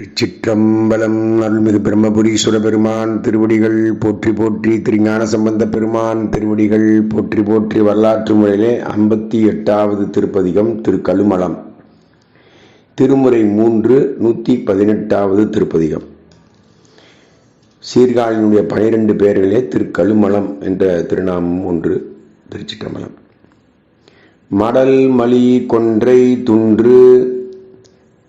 திருச்சிற்றம்பலம் அருள்மிகு பிரம்மபுரீஸ்வர பெருமான் திருவடிகள் போற்றி போற்றி திருஞான சம்பந்த பெருமான் திருவடிகள் போற்றி போற்றி வரலாற்று முறையிலே ஐம்பத்தி எட்டாவது திருப்பதிகம் திருக்கழுமலம் திருமுறை மூன்று நூற்றி பதினெட்டாவது திருப்பதிகம். சீர்காழியினுடைய பனிரெண்டு பேர்களிலே திருக்கழுமலம் என்ற திருநாமம் ஒன்று திருச்சிற்றம்பலம். மடல் மலி கொன்றை துன்று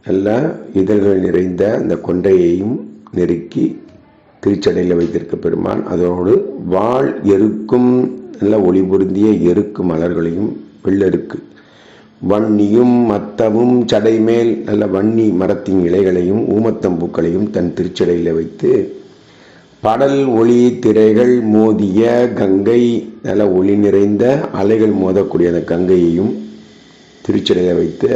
நல்லா இதழ்கள் நிறைந்த அந்த கொண்டையையும் நெருக்கி திருச்சடையில் வைத்திருக்க பெருமான் அதோடு வாழ் எருக்கும் நல்ல ஒளி பொருந்திய எருக்கு மலர்களையும் வெள்ளெருக்கு. வன்னியும் மத்தமும் சடைமேல் நல்ல வன்னி மரத்தின் இலைகளையும் ஊமத்தம்பூக்களையும் தன் திருச்சடையில் வைத்து படல் ஒளி திரைகள் மோதிய கங்கை நல்ல ஒளி நிறைந்த அலைகள் மோதக்கூடிய அந்த கங்கையையும் திருச்சடையில் வைத்து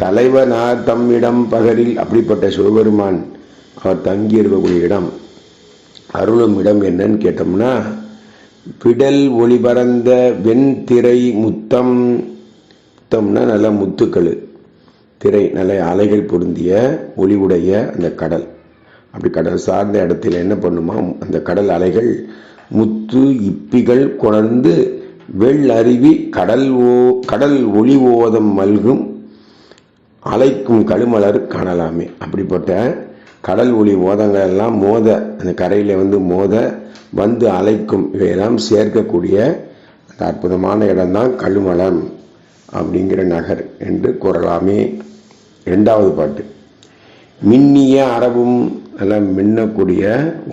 தலைவனார் தம்மிடம் பகரில் அப்படிப்பட்ட சிவபெருமான் அவர் தங்கி இருக்கக்கூடிய இடம். அருளும் இடம் என்னன்னு கேட்டோம்னா பிடல் ஒளி பறந்த வெண்திரை முத்தம். முத்தம்னா நல்ல முத்துக்கள். திரை நல்ல அலைகள் பொருந்திய ஒளிவுடைய அந்த கடல். அப்படி கடல் சார்ந்த இடத்துல என்ன பண்ணுமா? அந்த கடல் அலைகள் முத்து இப்பிகள் கொணர்ந்து வெள் அருவி கடல் ஓ கடல் ஒளி ஓதம் மல்கும். அலைக்கும் கழுமலர் காணலாமே. அப்படிப்பட்ட கடல் ஒளி மோதங்கள் எல்லாம் மோத அந்த கரையில் வந்து மோத வந்து அலைக்கும் இவையெல்லாம் சேர்க்கக்கூடிய அந்த அற்புதமான இடம்தான் கழுமலம் அப்படிங்கிற நகர் என்று கூறலாமே. ரெண்டாவது பாட்டு. மின்னிய அரபும் நல்லா மின்னக்கூடிய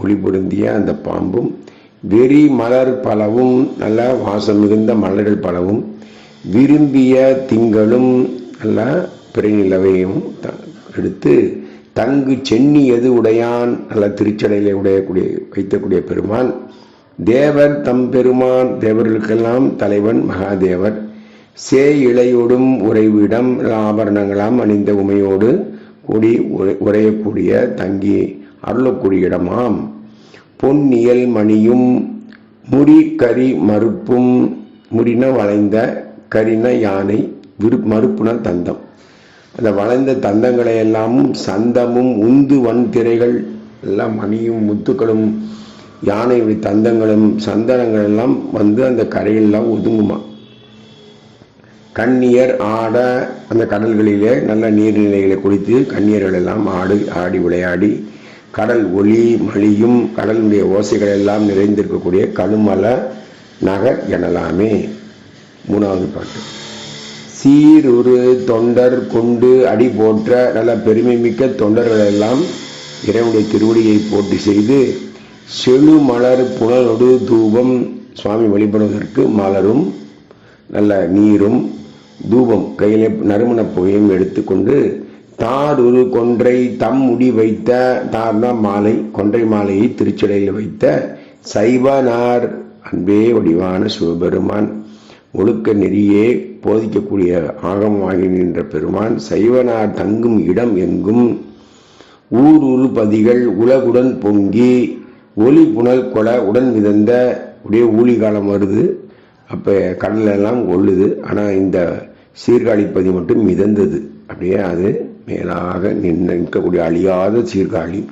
ஒளி பொருந்திய அந்த பாம்பும் வெறி மலர் பலவும் நல்ல வாசம் மிகுந்த மலர்கள் பலவும் விரும்பிய திங்களும் நல்லா பிறைநிலவையும் எடுத்து தங்கு சென்னி எது உடையான் அல்ல திருச்சடையில உடையக்கூடிய வைத்தக்கூடிய பெருமான். தேவர் தம் பெருமான் தேவர்களுக்கெல்லாம் தலைவன் மகாதேவர். சே இழையோடும் உறைவிடம் ஆபரணங்களாம் அணிந்த உமையோடு கூடி உரையக்கூடிய தங்கி அருளக்கூடிய இடமாம். பொன்னியல் மணியும் முடி கரி மறுப்பும் முடின வளைந்த கரின யானை விரு மறுப்புன தந்தம். அந்த வளைந்த தந்தங்களை எல்லாமும் சந்தமும் உந்து வன் திரைகள் எல்லாம் மணியும் முத்துக்களும் யானையுடைய தந்தங்களும் சந்தனங்கள் எல்லாம் வந்து அந்த கரையெல்லாம் ஒதுங்குமா? கண்ணியர் ஆட அந்த கடல்களிலே நல்ல நீர்நிலைகளை குடித்து கண்ணியர்கள் எல்லாம் ஆடு ஆடி விளையாடி கடல் ஒளி மழியும் கடலுடைய ஓசைகள் எல்லாம் நிறைந்திருக்கக்கூடிய கழுமல நகர் எனலாமே. மூணாவது பாட்டு. சீருரு தொண்டர் கொண்டு அடி போற்ற நல்ல பெருமை மிக்க தொண்டர்களெல்லாம் இறைவனுடைய திருவடியை போட்டி செய்து செழு மலர் புனலொடு தூபம் சுவாமி வழிபடுவதற்கு மலரும் நல்ல நீரும் தூபம் கையிலே நறுமண புகையும் எடுத்துக்கொண்டு தார் ஒரு கொன்றை தம் முடி வைத்த தார்னா மாலை கொன்றை மாலையை திருச்சடையில் வைத்த சைவனார் அன்பே வடிவான சிவபெருமான். ஒழுக்க நெறியே போதிக்கக்கூடிய ஆகமாகி நின்ற பெருமான் சைவனார் தங்கும் இடம் எங்கும்? ஊர் உருபதிகள் உலகுடன் பொங்கி ஒளி புனல் கொல உடன் மிதந்த உடைய ஊழி காலம் வருது. அப்போ கடலெல்லாம் ஒழுது ஆனால் இந்த சீர்காழிப்பதி மட்டும் மிதந்தது. அப்படியே அது மேலாக நின்று நிற்கக்கூடிய அழியாத சீர்காழி.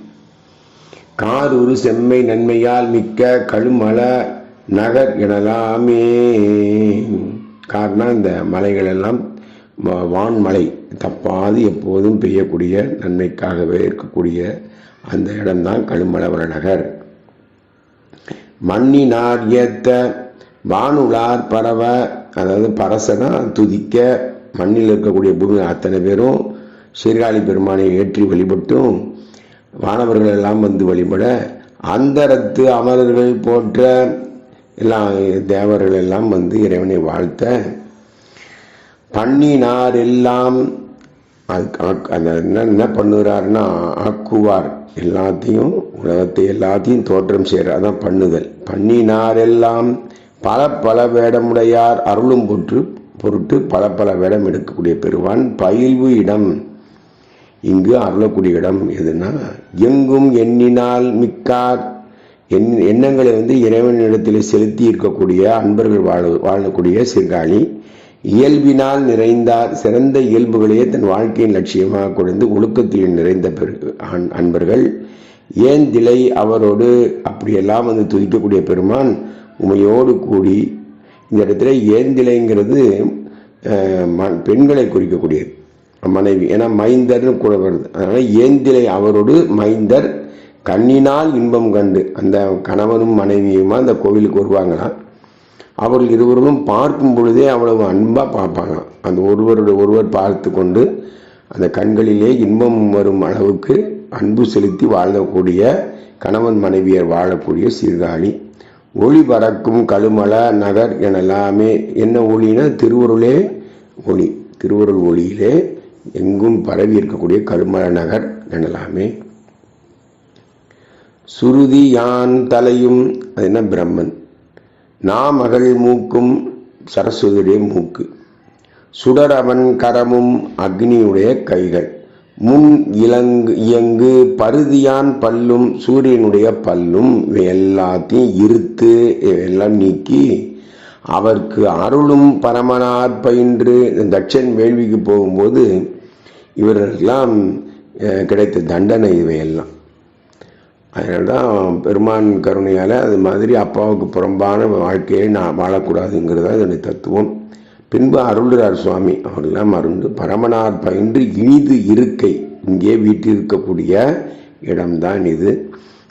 கார் ஒரு செம்மை நன்மையால் மிக்க கழுமல நகர் எனலாமே காரணம் இந்த மலைகள் எல்லாம் வான்மலை தப்பாது எப்போதும் பெய்யக்கூடிய நன்மைக்காகவே இருக்கக்கூடிய அந்த இடம்தான் கழுமலவர நகர். மண்ணினார் ஏத்த வானுலார் பறவ அதாவது பரசனா துதிக்க மண்ணில் இருக்கக்கூடிய பூமி அத்தனை பேரும் சீர்காழி பெருமானை ஏற்றி வழிபட்டும் வானவர்கள் எல்லாம் வந்து வழிபட அந்தரத்து அமரர்கள் போன்ற எல்லாம் தேவர்கள் எல்லாம் வந்து இறைவனை வாழ்த்த பண்ணினார் எல்லாம் அது என்ன என்ன பண்ணுகிறாருன்னா ஆக்குவார். எல்லாத்தையும் உலகத்தை எல்லாத்தையும் தோற்றம் செய்கிறார் அதான் பண்ணுதல். பண்ணினார் எல்லாம் பல பல வேடமுடையார் அருளும் பொற்று பொருட்டு பல பல வேடம் எடுக்கக்கூடிய பெறுவான் பயில்வு இடம். இங்கு அருளக்கூடிய இடம் எதுனா எங்கும் எண்ணினால் மிக்கார் என் எண்ணங்களை வந்து இறைவனிடத்தில் செலுத்தி இருக்கக்கூடிய அன்பர்கள் வாழ வாழக்கூடிய சீர்காழி இயல்பினால் நிறைந்தார் சிறந்த இயல்புகளையே தன் வாழ்க்கையின் லட்சியமாக கொண்டு ஒழுக்கத்தில் நிறைந்த பெரு அன்- அன்பர்கள். ஏன் திலை அவரோடு அப்படியெல்லாம் வந்து துதிக்கக்கூடிய பெருமான் உமையோடு கூடி இந்த இடத்துல ஏந்திலைங்கிறது பெண்களை குறிக்கக்கூடியது. மனைவி ஏன்னா மைந்தர்னு கூட வருது. அதனால் ஏந்திலை அவரோடு மைந்தர் கண்ணினால் இன்பம் கண்டு அந்த கணவனும் மனைவியுமா அந்த கோவிலுக்கு வருவாங்களாம் அவர்கள் இருவரும் பார்க்கும் பொழுதே அவ்வளவு அன்பாக பார்ப்பாங்களாம். அந்த ஒருவருடைய ஒருவர் பார்த்து கொண்டு அந்த கண்களிலே இன்பம் வரும் அளவுக்கு அன்பு செலுத்தி வாழக்கூடிய கணவன் மனைவியர் வாழக்கூடிய சீர்காழி. ஒளி பறக்கும் கழுமல நகர் எனலாமே. என்ன ஒளினா? திருவருளே ஒளி. திருவருள் ஒளியிலே எங்கும் பரவி இருக்கக்கூடிய கழுமல நகர் எனலாமே. சுருதி யான் தலையும் அது என்ன பிரம்மன்? நாமகள் மூக்கும் சரஸ்வதியுடைய மூக்கு. சுடர் அவன் கரமும் அக்னியுடைய கைகள். முன் இலங்கு இயங்கு பருதியான் பல்லும் சூரியனுடைய பல்லும் இவை எல்லாத்தையும் இருத்து எல்லாம் நீக்கி அவருக்கு அருளும் பரமனார் பயின்று தட்சன் வேள்விக்கு போகும்போது இவரெல்லாம் கிடைத்த தண்டனை இவையெல்லாம். அதனால தான் பெருமான் கருணையால் அது மாதிரி அப்பாவுக்கு புறம்பான வாழ்க்கையை நான் வாழக்கூடாதுங்கிறது தான் என்னுடைய தத்துவம். பின்பு அருள்கிறார் சுவாமி அவரெல்லாம் அருண்டு பரமனார் பயின்று இனிது இருக்கை. இங்கே வீட்டிருக்கக்கூடிய இடம்தான் இது.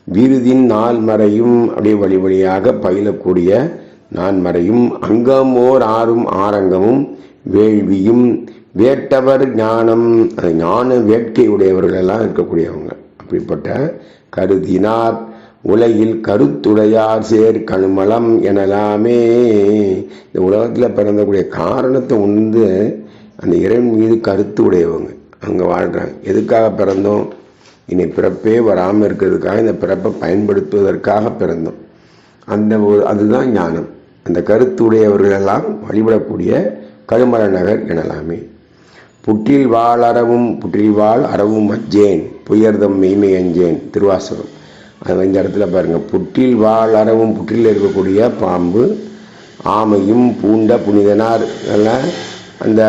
விருதின் நாள் மறையும் அப்படியே வழி வழியாக பயிலக்கூடிய நான்மறையும் அங்கமோர் ஆறும் ஆரங்கமும் வேள்வியும். வேட்டவர் ஞானம் அந்த ஞான வேட்கை உடையவர்களெல்லாம் இருக்கக்கூடியவங்க. அப்படிப்பட்ட கருதினார். உலகில் கருத்துடையார் சேர் கணுமலம் எனலாமே. இந்த உலகத்தில் பிறந்தக்கூடிய காரணத்தை உணர்ந்து அந்த இறைவன் மீது கருத்து உடையவங்க அங்கே வாழ்கிறாங்க எதுக்காக பிறந்தோம்? இனி பிறப்பே வராமல் இருக்கிறதுக்காக இந்த பிறப்பை பயன்படுத்துவதற்காக பிறந்தோம். அந்த ஒரு அதுதான் ஞானம். அந்த கருத்துடையவர்களெல்லாம் வழிபடக்கூடிய கருமல நகர் எனலாமே. புற்றில் வாழ் அறவும் புற்றில் வாழ் அறவும் அஜ்ஜேன். புயர்தம் மெய்மை அஞ்சேன். திருவாசகம். அது இந்த இடத்துல பாருங்கள் புற்றில் வாழ் அறவும் புற்றில் இருக்கக்கூடிய பாம்பு ஆமையும் பூண்ட புனிதனார். எல்லாம் அந்த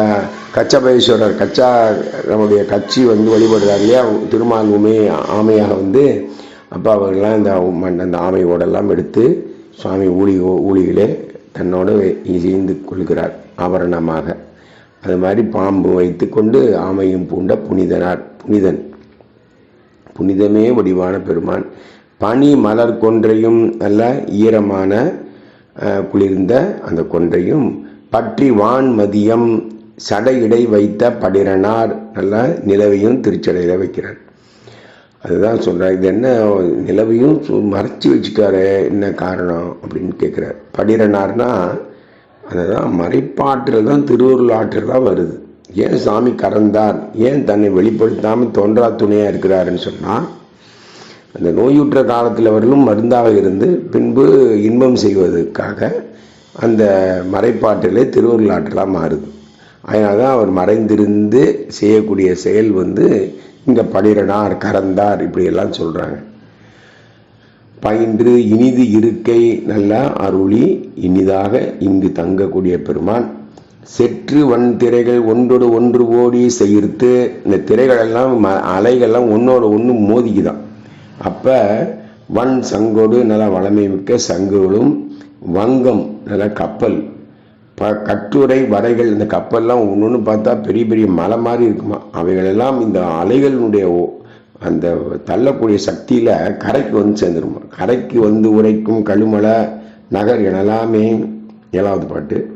கச்சபேஸ்வரர் கச்சா நம்முடைய கட்சி வந்து வழிபடுறார் இல்லையா? திருமால் உமே ஆமையாக வந்து அப்போ அவர்கள்லாம் இந்த மண் அந்த ஆமையோடெல்லாம் எடுத்து சுவாமி ஊழி ஊழிகளே தன்னோடு இணைந்து கொள்கிறார் ஆபரணமாக. அது மாதிரி பாம்பு வைத்துக்கொண்டு ஆமையும் பூண்ட புனிதனார் புனிதன். புனிதமே வடிவான பெருமான். பனி மலர் கொன்றையும் நல்ல ஈரமான குளிர்ந்த அந்த கொன்றையும். பற்றி வான் மதியம் சடையிடை வைத்த படிரனார் நல்ல நிலவையும் திருச்சடையில் வைக்கிறார். அதுதான் சொல்கிறார் இது என்ன நிலவையும் சு- மறைச்சு வச்சுக்காரு என்ன காரணம் அப்படின்னு கேட்குறார் படிரனார்னா அதுதான் மறைப்பாற்றல் தான் திருவருள் ஆற்றல் தான் வருது. ஏன் சாமி கறந்தார்? ஏன் தன்னை வெளிப்படுத்தாமல் தோன்றா துணையாக இருக்கிறாருன்னு சொன்னால் அந்த நோயுற்ற காலத்தில் வரலும் மருந்தாக இருந்து பின்பு இன்பம் செய்வதற்காக அந்த மறைப்பாற்றலே திருவருள் ஆற்றலாக மாறுது. அதனால தான் அவர் மறைந்திருந்து செய்யக்கூடிய செயல் வந்து இங்கே படிரனார் கறந்தார் இப்படியெல்லாம் சொல்கிறாங்க பயின்று இனிது இருக்கை நல்லா அருளி இனிதாக இங்கு தங்கக்கூடிய பெருமான். செற்று வன் திரைகள் ஒன்றோடு ஒன்று ஓடி செயிர்த்து இந்த திரைகள் எல்லாம் ம- அலைகள்லாம் ஒன்றோட ஒன்று மோதிக்குதான். அப்போ வன் சங்கோடு நல்லா வளமை மிக்க சங்குகளும் வங்கம் நல்ல கப்பல் ப கட்டுரை வரைகள் இந்த கப்பல்லாம் ஒன்று ஒன்று பார்த்தா பெரிய பெரிய மலை மாதிரி இருக்குமா? அவைகளெல்லாம் இந்த அலைகளினுடைய ஓ- அந்த தள்ளக்கூடிய சக்தியில் கரைக்கு வந்து சேர்ந்துருமா? கரைக்கு வந்து உரைக்கும் கழுமலை நகர் எனலாமே ஏழாவது பாட்டு.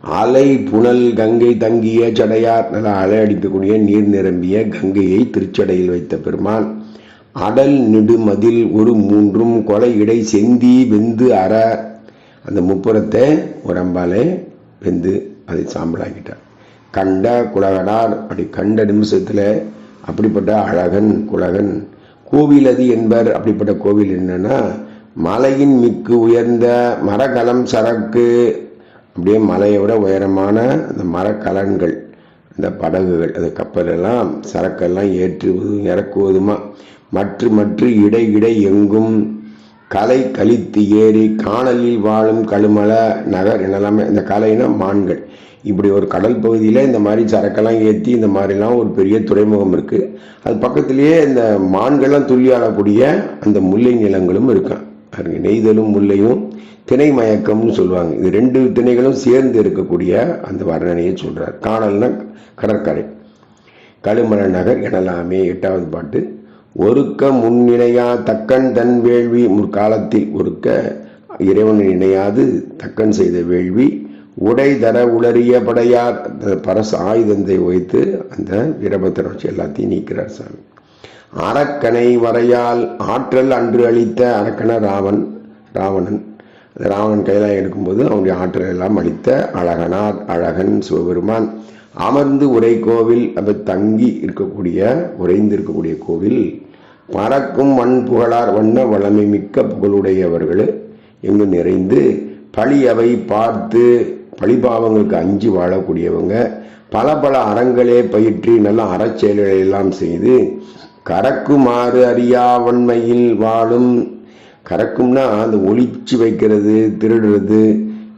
அலை புனல் கங்கை தங்கிய சடையார் நல்லா அலை அடிக்கக்கூடிய நீர் நிரம்பிய கங்கையை திருச்சடையில் வைத்த பெருமான். அடல் நெடுமதில் ஒரு மூன்றும் கொலை இடை செந்தி வெந்து அற. அந்த முப்புறத்தை உடம்பாலே வெந்து அதை சாம்பலாக்கிட்டார். கண்ட குலகடார் அப்படி கண்ட நிமிஷத்தில் அப்படிப்பட்ட அழகன் குலகன். கோவில் அது என்பர் அப்படிப்பட்ட கோவில் என்னன்னா மலையின் மிக்கு உயர்ந்த மரகலம் சரக்கு. அப்படியே மலையோட உயரமான அந்த மரக்கலன்கள் அந்த படகுகள் அந்த கப்பலெல்லாம் சரக்கெல்லாம் ஏற்றுவதும் இறக்குவதுமா. மற்ற மற்ற இடை இடை எங்கும் கலை கழித்து ஏறி காணலில் வாழும் கழுமல நகர் என்னெல்லாமே இந்த கலைனா மான்கள். இப்படி ஒரு கடல் பகுதியில் இந்த மாதிரி சரக்கெல்லாம் ஏற்றி இந்த மாதிரிலாம் ஒரு பெரிய துறைமுகம் இருக்குது அது பக்கத்துலேயே இந்த மான்கள்லாம் துள்ளியாளக்கூடிய அந்த முல்லை நிலங்களும் இருக்கான். பாருங்க நெய்தலும் முல்லையும் திணை மயக்கம்னு சொல்லுவாங்க. இது ரெண்டு திணைகளும் சேர்ந்து இருக்கக்கூடிய அந்த வர்ணனையை சொல்கிறார் காணல்னா கடற்கரை. கழுமல நகர் எனலாமே எட்டாவது பாட்டு. ஒருக்க முன்னிணையா தக்கன் தன் வேள்வி முற்காலத்தில் ஒருக்க இறைவன் இணையாது தக்கன் செய்த வேள்வி. உடை தர உளறிய படையார் பரசு பரச ஆயுதத்தை வைத்து அந்த வீரபத்திரம் வச்சு எல்லாத்தையும் நீக்கிறார் சாமி. அரக்கனை வரையால் ஆற்றல் அன்று அளித்த அரக்கன ராவன் ராவணன். ராவணன் கையெல்லாம் எடுக்கும்போது அவனுடைய ஆற்றல் எல்லாம் அளித்த அழகனார் அழகன் சிவபெருமான். அமர்ந்து உரை கோவில் அப்ப தங்கி இருக்கக்கூடிய உறைந்து இருக்கக்கூடிய கோவில் பறக்கும் வண் புகழார் வண்ண வளமை மிக்க புகழுடையவர்கள் எங்கு நிறைந்து பழியவை பார்த்து பழிபாவங்களுக்கு அஞ்சு வாழக்கூடியவங்க பல பல அறங்களே பயிற்றி நல்ல அறச்செயல்களை எல்லாம் செய்து கறக்குமாறு அறியாவன்மையில் வாழும் கறக்கும்னா அந்த ஒளிச்சு வைக்கிறது திருடுறது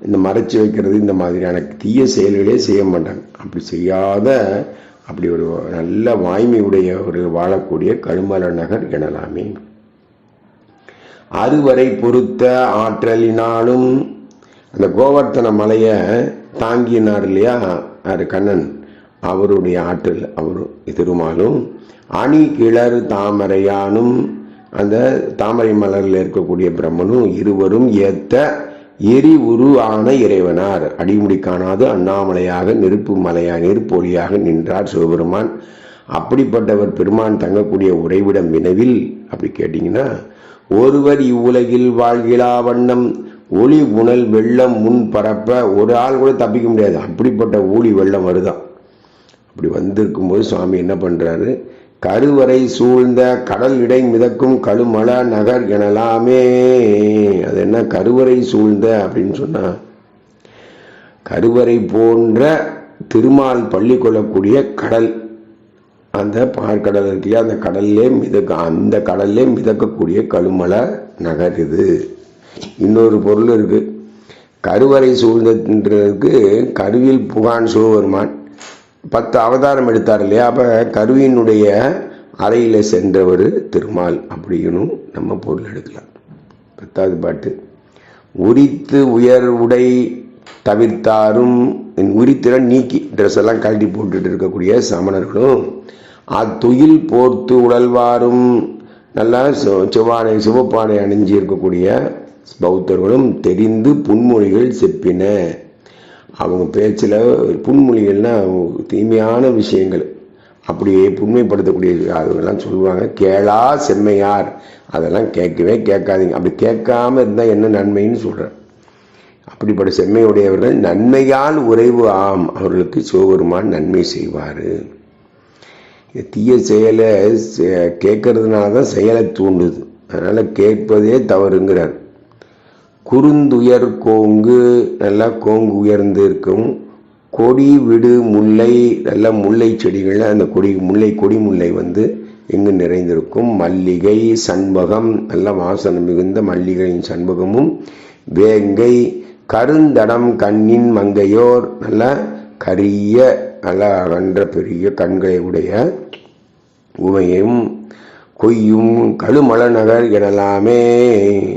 இந்த மறைச்சு வைக்கிறது இந்த மாதிரியான தீய செயல்களே செய்ய மாட்டாங்க. அப்படி செய்யாத அப்படி ஒரு நல்ல வாய்மையுடைய ஒரு வாழக்கூடிய கழுமல நகர் எனலாமே. அதுவரை பொறுத்த ஆற்றலினாலும் அந்த கோவர்த்தன மலையை தாங்கினார் இல்லையா? அது கண்ணன் அவருடைய ஆற்றல் அவரு திருமாலும் அணி கிளர் தாமரையானும் அந்த தாமரை மலரில் இருக்கக்கூடிய பிரம்மனும் இருவரும் ஏத்த எரி உரு ஆன இறைவனார். அடிமுடி காணாது அண்ணாமலையாக நெருப்பு மலையாக நெருப்பொலியாக நின்றார் சிவபெருமான். அப்படிப்பட்டவர் பெருமான் தங்கக்கூடிய உறைவிடம் வினவில் அப்படி கேட்டிங்கன்னா ஒருவர் இவ்வுலகில் வாழ்கிலா வண்ணம் ஒளி உணல் வெள்ளம் முன் பரப்ப ஒரு ஆள் கூட தப்பிக்க முடியாது. அப்படிப்பட்ட ஊழி வெள்ளம் வருதான். அப்படி வந்திருக்கும்போது சுவாமி என்ன பண்ணுறாரு கருவறை சூழ்ந்த கடல் இடை மிதக்கும் கழுமல நகர் எனலாமே. அது என்ன கருவறை சூழ்ந்த அப்படின்னு சொன்னா? கருவறை போன்ற திருமால் பள்ளி கொள்ளக்கூடிய கடல். அந்த பார்க்கடல் இருக்கியா அந்த கடல்லே மிதக்க அந்த கடல்லே மிதக்கக்கூடிய கழுமல நகர் இது. இன்னொரு பொருள் இருக்கு. கருவறை சூழ்ந்ததுக்கு கருவில் புகான் சிவபெருமான் பத்து அவதாரம் எடுத்தார் இல்லையா? அப்போ கருவியினுடைய அறையில் சென்றவர் திருமால் அப்படின்னும் நம்ம பொருள் எடுக்கலாம். பத்தாவது பாட்டு. உரித்து உயர் உடை தவிர்த்தாரும் உரித்திறன் நீக்கி ட்ரெஸ் எல்லாம் கழட்டி போட்டுட்டு இருக்கக்கூடிய சமணர்களும் அத்துயில் போர்த்து உடல்வாரும் நல்லா சிவானை சிவப்பானை அணிஞ்சு இருக்கக்கூடிய பௌத்தர்களும் தெரிந்து புன்மொழிகள் செப்பின. அவங்க பேச்சில் புன்மொழிகள்னால் தீமையான விஷயங்கள். அப்படியே புண்மைப்படுத்தக்கூடிய அதுங்கெல்லாம் சொல்லுவாங்க கேளா செம்மையார். அதெல்லாம் கேட்கவே கேட்காதீங்க. அப்படி கேட்காம இருந்தால் என்ன நன்மைன்னு சொல்கிறேன் அப்படிப்பட்ட செம்மையுடையவர்கள் நன்மையால் உறைவு ஆம். அவர்களுக்கு சிவபெருமான் நன்மை செய்வார். தீய செயலை கேட்கறதுனால தான் செயலை தூண்டுது. அதனால் கேட்பதே தவறுங்கிறார். குறுந்துயர் கோங்கு நல்லா கோங்கு உயர்ந்து இருக்கும். கொடி விடு முல்லை நல்ல முல்லை செடிகள் அந்த கொடி முல்லை கொடி முல்லை வந்து எங்கு நிறைந்திருக்கும். மல்லிகை சண்பகம் நல்ல வாசனை மிகுந்த மல்லிகையின் சண்பகமும் வேங்கை கருந்தடம் கண்ணின் மங்கையோர் நல்ல கரிய நல்ல அகன்ற பெரிய கண்களை உடைய உமையும் கொய்யும் கழுமல நகர் எனலாமே.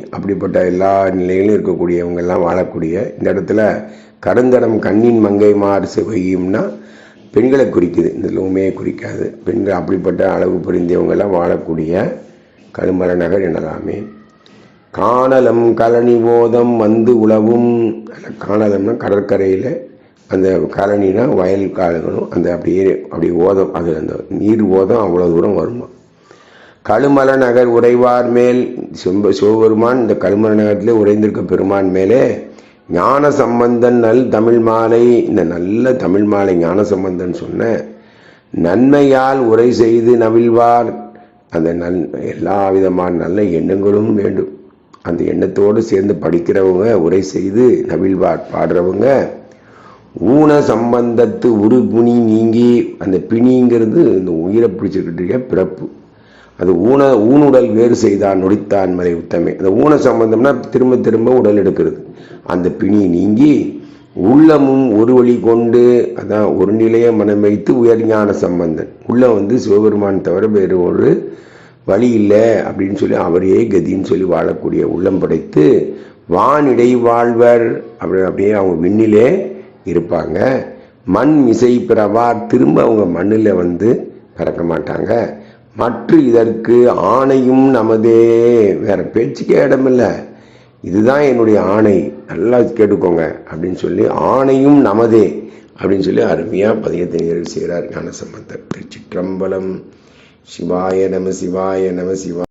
அப்படிப்பட்ட எல்லா நிலையிலும் இருக்கக்கூடியவங்க எல்லாம் வாழக்கூடிய இந்த இடத்துல கருந்தடம் கண்ணின் மங்கைமார் செவையும்னா பெண்களை குறிக்குது. இந்த உண்மையை குறிக்காது. பெண்கள் அப்படிப்பட்ட அளவு புரிந்தவங்க எல்லாம் வாழக்கூடிய கழுமல நகர் எனலாமே. காணலம் கழனி ஓதம் வந்து உழவும். காணலம்னா கடற்கரையில் அந்த கலனினா வயல் காலங்களும் அந்த அப்படியே அப்படி ஓதம். அது அந்த நீர் ஓதம் அவ்வளோ தூரம் வருமா? கழுமல நகர் உறைவார் மேல் சிம்ப சிவபெருமான் இந்த கழுமல நகரத்திலே உறைந்திருக்க பெருமான் மேலே ஞான சம்பந்தன் நல் தமிழ் மாலை. இந்த நல்ல தமிழ் மாலை ஞான சம்பந்தன் சொன்ன நன்மையால் உரை செய்து நவிழ்வார். அந்த நல் எல்லா விதமான நல்ல எண்ணங்களும் வேண்டும். அந்த எண்ணத்தோடு சேர்ந்து படிக்கிறவங்க உரை செய்து நவிழ்வார் பாடுறவங்க. ஊன சம்பந்தத்து உரு புனி நீங்கி அந்த பிணிங்கிறது இந்த உயிரை பிடிச்சிக்கிட்டு பிறப்பு. அது ஊன ஊனுடல் வேறு செய்தான் நொடித்தான் மலை உத்தமே. அந்த ஊன சம்பந்தம்னா திரும்ப திரும்ப உடல் எடுக்கிறது. அந்த பிணி நீங்கி உள்ளமும் ஒரு வழி கொண்டு அதான் ஒரு நிலைய மனம் வைத்து உயர்ஞான சம்பந்தன். உள்ளம் வந்து சிவபெருமான் தவிர வேறு ஒரு வழி இல்லை அப்படின்னு சொல்லி அவரே கதின்னு சொல்லி வாழக்கூடிய உள்ளம் படைத்து வானிடை வாழ்வர். அப்படி அப்படியே அவங்க விண்ணிலே இருப்பாங்க. மண் மிசை பிறவார். திரும்ப அவங்க மண்ணில் வந்து பறக்க மாட்டாங்க. மற்ற இதற்கு ஆணையும் நமதே. வேற பேச்சுக்கே இடமில்லை. இதுதான் என்னுடைய ஆணை. நல்லா கேட்டுக்கோங்க அப்படின்னு சொல்லி ஆணையும் நமதே அப்படின்னு சொல்லி அருமையாக பதியத்தை நிறைவு செய்கிறார் ஞானசம்பந்தர். திருச்சிற்றம்பலம். சிவாய நம சிவாய நம சிவா